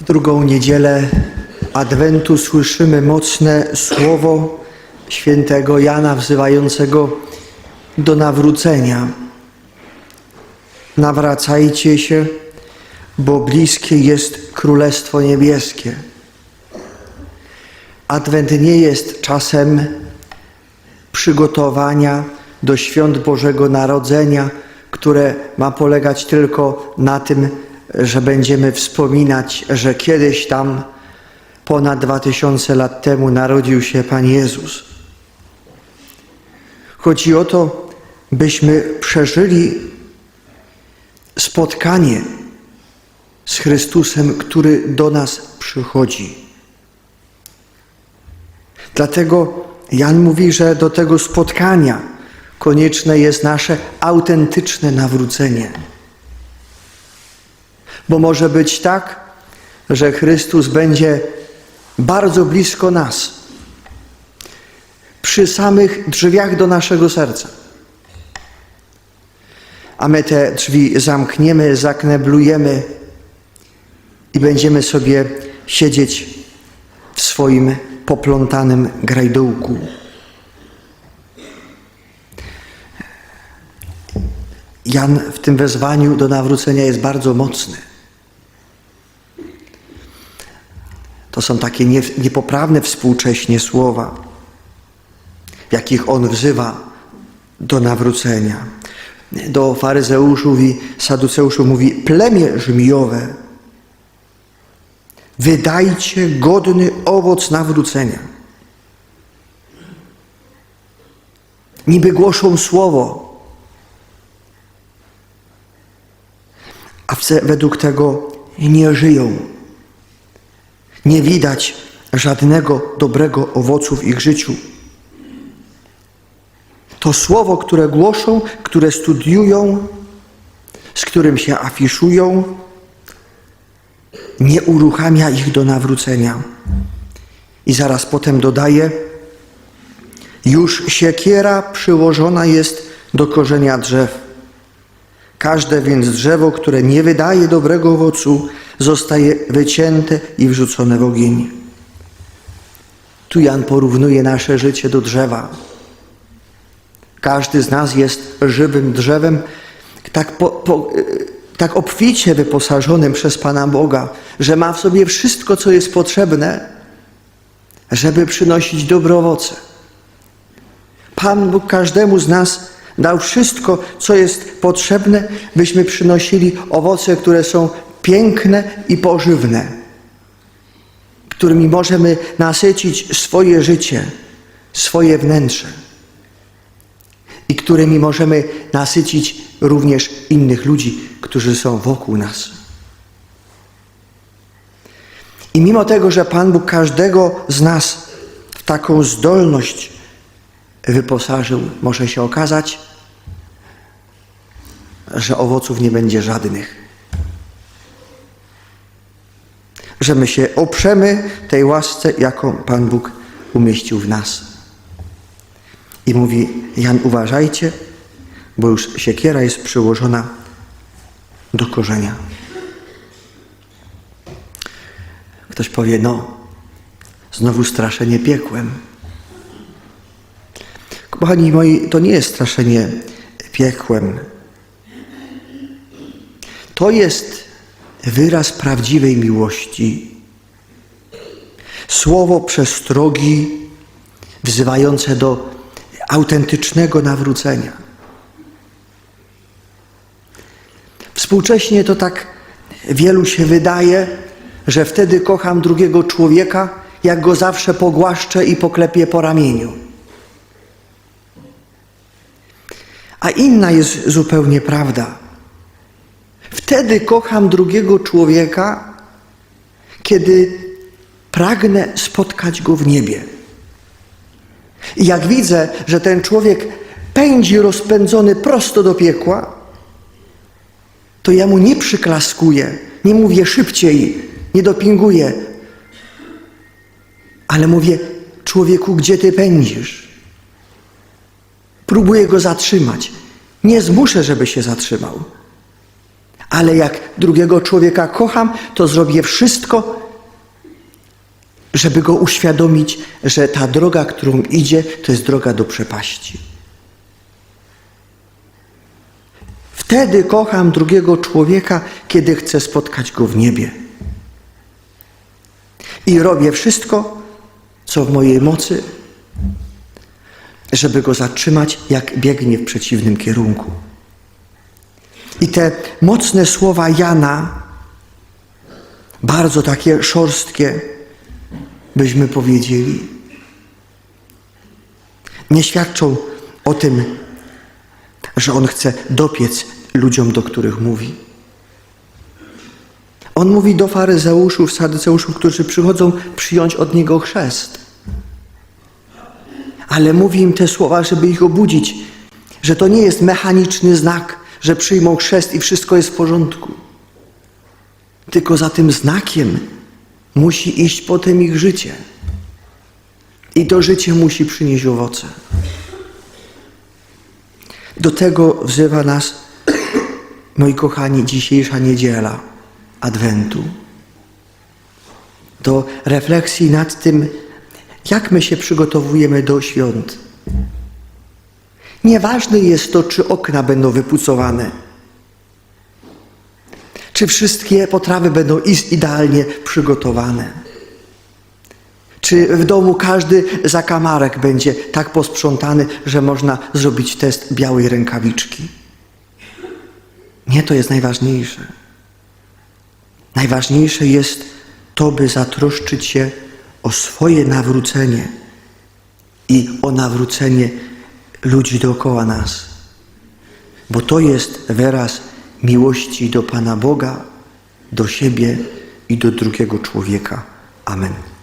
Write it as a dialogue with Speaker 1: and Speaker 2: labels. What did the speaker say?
Speaker 1: W drugą niedzielę Adwentu słyszymy mocne słowo świętego Jana wzywającego do nawrócenia. Nawracajcie się, bo bliskie jest Królestwo Niebieskie. Adwent nie jest czasem przygotowania do świąt Bożego Narodzenia, które ma polegać tylko na tym, że będziemy wspominać, że kiedyś tam ponad dwa tysiące lat temu narodził się Pan Jezus. Chodzi o to, byśmy przeżyli spotkanie z Chrystusem, który do nas przychodzi. Dlatego Jan mówi, że do tego spotkania konieczne jest nasze autentyczne nawrócenie. Bo może być tak, że Chrystus będzie bardzo blisko nas, przy samych drzwiach do naszego serca. A my te drzwi zamkniemy, zakneblujemy i będziemy sobie siedzieć w swoim poplątanym grajdołku. Jan w tym wezwaniu do nawrócenia jest bardzo mocny. To są takie nie, niepoprawne współcześnie słowa, jakich on wzywa do nawrócenia. Do faryzeuszów i saduceuszów mówi plemię żmijowe, wydajcie godny owoc nawrócenia. Niby głoszą słowo, a według tego nie żyją. Nie widać żadnego dobrego owocu w ich życiu. To słowo, które głoszą, które studiują, z którym się afiszują, nie uruchamia ich do nawrócenia. I zaraz potem dodaje: Już siekiera przyłożona jest do korzenia drzew. Każde więc drzewo, które nie wydaje dobrego owocu, zostaje wycięte i wrzucone w ogień. Tu Jan porównuje nasze życie do drzewa. Każdy z nas jest żywym drzewem, tak, po, po, tak obficie wyposażonym przez Pana Boga, że ma w sobie wszystko, co jest potrzebne, żeby przynosić dobre owoce. Pan Bóg każdemu z nas dał wszystko, co jest potrzebne, byśmy przynosili owoce, które są piękne i pożywne, którymi możemy nasycić swoje życie, swoje wnętrze i którymi możemy nasycić również innych ludzi, którzy są wokół nas. I mimo tego, że Pan Bóg każdego z nas w taką zdolność wyposażył, może się okazać, że owoców nie będzie żadnych. Że my się oprzemy tej łasce, jaką Pan Bóg umieścił w nas. I mówi Jan, uważajcie, bo już siekiera jest przyłożona do korzenia. Ktoś powie, no, znowu straszenie piekłem. Kochani moi, to nie jest straszenie piekłem. To jest wyraz prawdziwej miłości. Słowo przestrogi wzywające do autentycznego nawrócenia. Współcześnie to tak wielu się wydaje, że wtedy kocham drugiego człowieka, jak go zawsze pogłaszczę i poklepię po ramieniu. A inna jest zupełnie prawda. Wtedy kocham drugiego człowieka, kiedy pragnę spotkać go w niebie. I jak widzę, że ten człowiek pędzi rozpędzony prosto do piekła, to ja mu nie przyklaskuję, nie mówię szybciej, nie dopinguję, ale mówię, człowieku, gdzie ty pędzisz? Próbuję go zatrzymać. Nie zmuszę, żeby się zatrzymał, Ale jak drugiego człowieka kocham, to zrobię wszystko, żeby go uświadomić, że ta droga, którą idzie, to jest droga do przepaści. Wtedy kocham drugiego człowieka, kiedy chcę spotkać go w niebie. I robię wszystko, co w mojej mocy, żeby go zatrzymać, jak biegnie w przeciwnym kierunku. I te mocne słowa Jana, bardzo takie szorstkie, byśmy powiedzieli, nie świadczą o tym, że on chce dopiec ludziom, do których mówi. On mówi do faryzeuszów, sadyceuszów, którzy przychodzą przyjąć od niego chrzest. Ale mówi im te słowa, żeby ich obudzić, że to nie jest mechaniczny znak, że przyjmą chrzest i wszystko jest w porządku. Tylko za tym znakiem musi iść potem ich życie. I to życie musi przynieść owoce. Do tego wzywa nas, moi kochani, dzisiejsza niedziela Adwentu. Do refleksji nad tym, jak my się przygotowujemy do świąt. Nieważne jest to, czy okna będą wypucowane, czy wszystkie potrawy będą idealnie przygotowane, czy w domu każdy zakamarek będzie tak posprzątany, że można zrobić test białej rękawiczki. Nie to jest najważniejsze. Najważniejsze jest to, by zatroszczyć się o swoje nawrócenie i o nawrócenie ludzi dookoła nas. Bo to jest wyraz miłości do Pana Boga, do siebie i do drugiego człowieka. Amen.